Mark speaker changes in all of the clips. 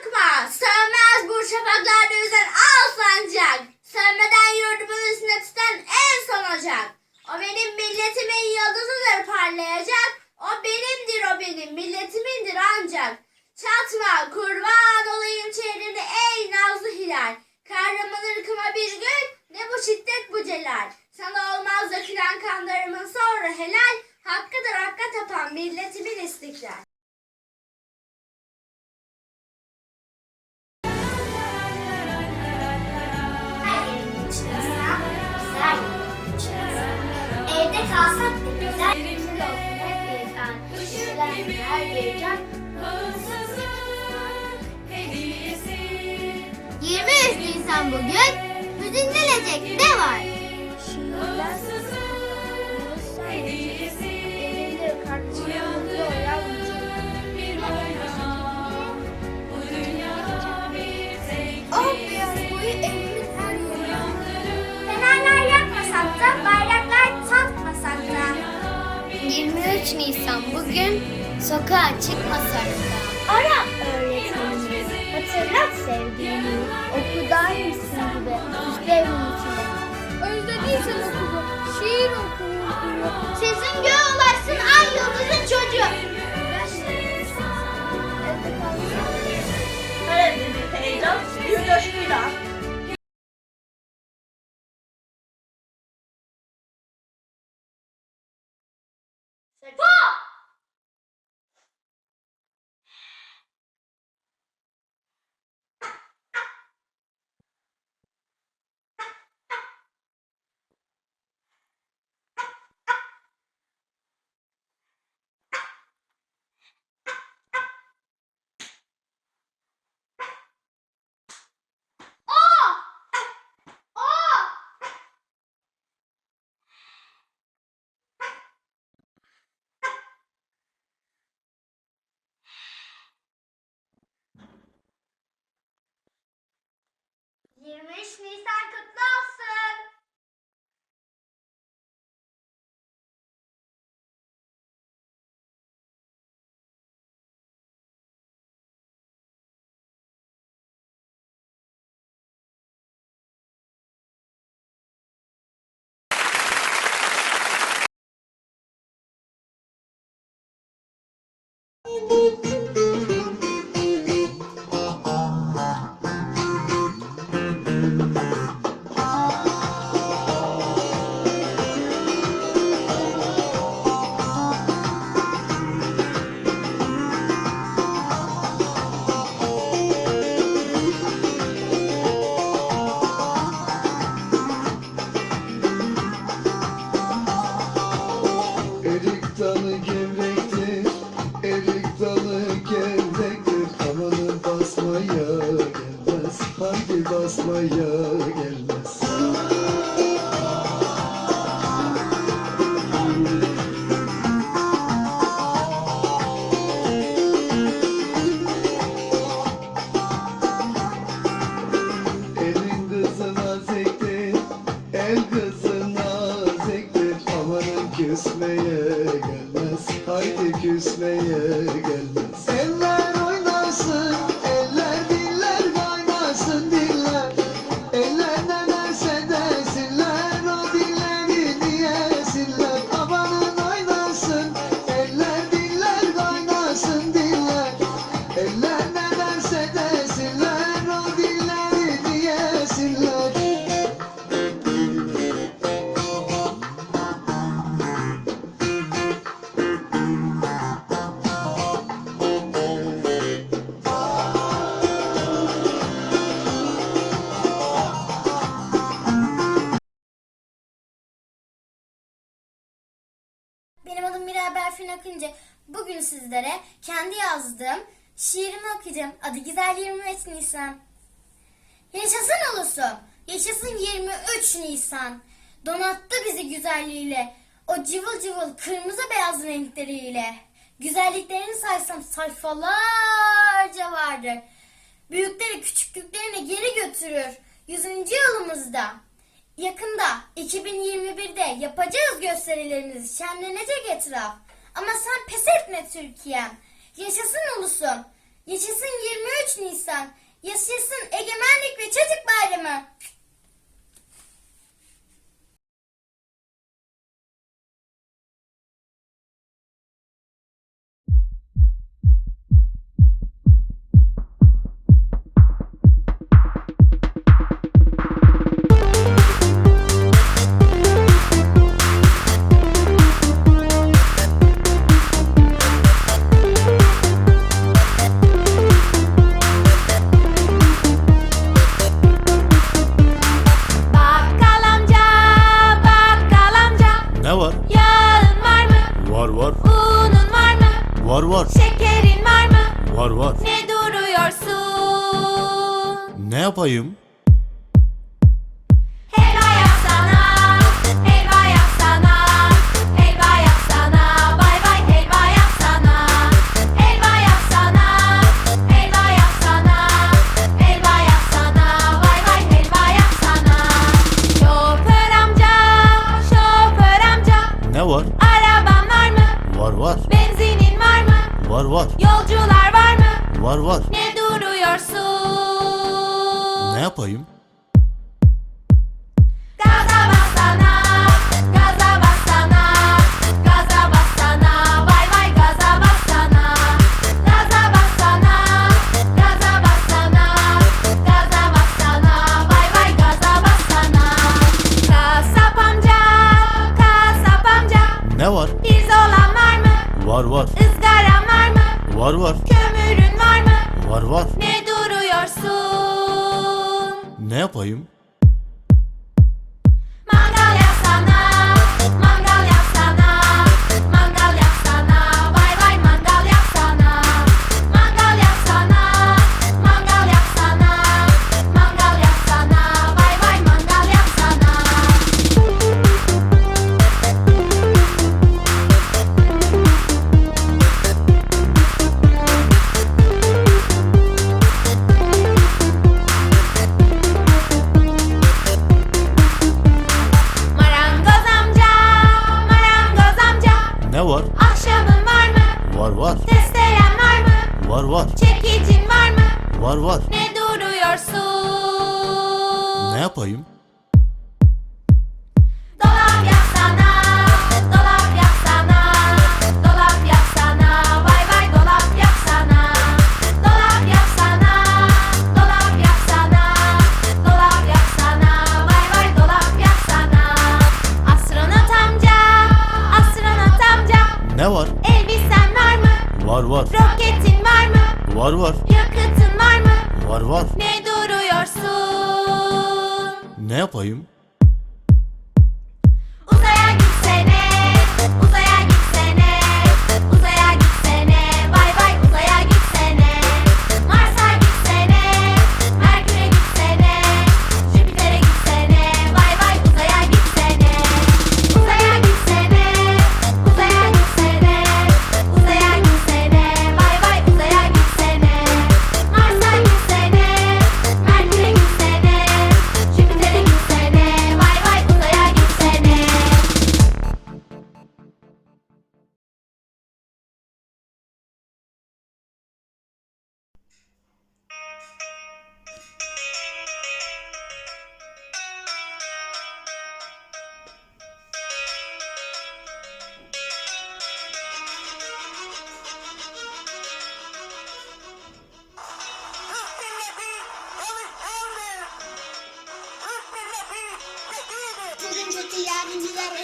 Speaker 1: korkma. Sönmez bu şafaklarda yüzen al sancak. Sönmeden yurdumun üstüne tutan en son ocak. O benim milletimin yıldızıdır parlayacak. O benimdir o benim milletimindir ancak. Çatma kurban olayım çehreni ey nazlı hilal. Kahraman ırkıma bir gün ne bu şiddet bu celal. Sana olmaz dökülen kanlarımın sonra helal. Hakkıdır hakka tapan milletimin istiklal. 23 Nisan bugün. Hüzünlenecek ne var? Oh beyaz boyu evimin her yerine. Fenerler yakmasak da bayraklar takmasak da.
Speaker 2: 23 Nisan bugün sokağa çıkmasak da.
Speaker 1: Ara öğretmenini, hatırlat sevdiğini, şiir oku. Sizin göğe ulaşsın ay yıldızın
Speaker 2: sizlere kendi yazdığım şiirimi okuyacağım. Adı Güzel 23 Nisan. Yaşasın ulusum. Yaşasın 23 Nisan. Donattı bizi güzelliğiyle. O cıvıl cıvıl kırmızı beyaz renkleriyle. Güzelliklerini saysam sayfalarca vardır. Büyükleri küçüklüklerine geri götürür. 100. yılımızda. Yakında 2021'de yapacağız gösterilerimizi şenlenecek etraf. Ama sen pes etme Türkiye'm. Yaşasın ulusum. Yaşasın 23 Nisan. Yaşasın Egemenlik ve Çocuk Bayramı.
Speaker 3: Yolcular var mı?
Speaker 4: Var var.
Speaker 3: Ne duruyorsun?
Speaker 4: Ne yapayım?
Speaker 3: Gaza bassana, gaza bassana, gaza bassana, bay bay gaza bassana. Gaza bassana, gaza bassana, gaza bassana, bay bay gaza bassana. Kasap amca, kasap amca,
Speaker 4: Ne var?
Speaker 3: pirzolan var mı?
Speaker 4: Var var.
Speaker 3: Var
Speaker 4: var.
Speaker 3: Kömürün var mı?
Speaker 4: Var var.
Speaker 3: Ne duruyorsun?
Speaker 4: Ne yapayım? Var
Speaker 3: var. Roketin var mı?
Speaker 4: Var var.
Speaker 3: Yakıtın var mı?
Speaker 4: Var var.
Speaker 3: Ne duruyorsun?
Speaker 4: Ne yapayım?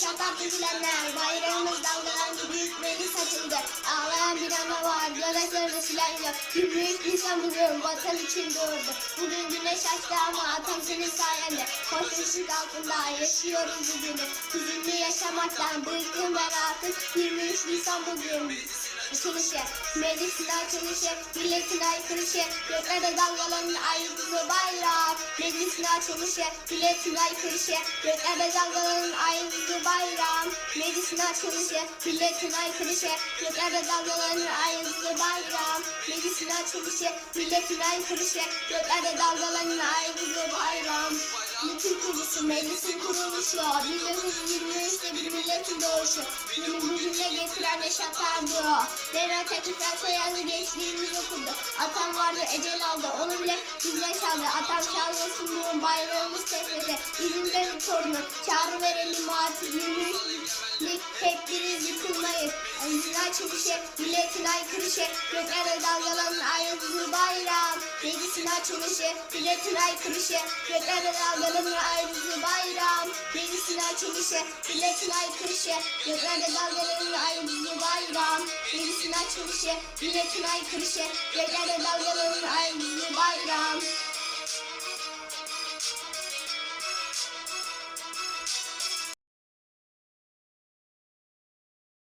Speaker 5: Şatak dökülenler Bayrağımız dalgalandı büyük meclis açıldı Ağlayan bir ana var göbeklerinde silah yok. 23 Nisan bugün vatan için doğurdu. Bugün güneş açtı ama atam senin sayende. Hoş ışık altında yaşıyoruz bugünü. Hüzünlü yaşamaktan bıktım ben artık. 23 Nisan bugün açılışı Meclisin açılışı Milletin aykırışı Göklerde dalgalanın ay yıldızlı bayrak Meclisin açılışı Milletin aykırışı Göklerde dalgalanın ay yıldızlı bayrak Meclisin açılışı Milletin aykırışı Göklerde dalgalanın ay yıldızlı bayrak Meclisin açılışı Milletin aykırışı Göklerde dalgalanın ay yıldızlı bayrak Bütün kurusu, meclisin kuruluşu, 1923'te bir milletin doğuşu, bunu bugüne getiren Neşat Erdoğan. Devlet Teknikler Soyanlı gençliğimiz okundu. Atam vardı, ecel aldı, onu bile bizden çaldı. Atam çalmasın bu bayrağımız tefrede, İzmir'de bir torunu, çağrı verelim artık, yürüyüşlük, hep biriz yıkılmayız. Yüzün açılışı, milletin aykırışı, göklerde dalgalanın ayrıcı bayram. Meclisin açılışı, milletin aykırışı, göklerde dalgalanın ayrıcı bayram. Meclisin açılışı, milletin aykırışı, göklerde dalgalanın ayrıcı bayram. Meclisin açılışı, milletin aykırışı, göklerde dalgalanın ayrıcı bayram.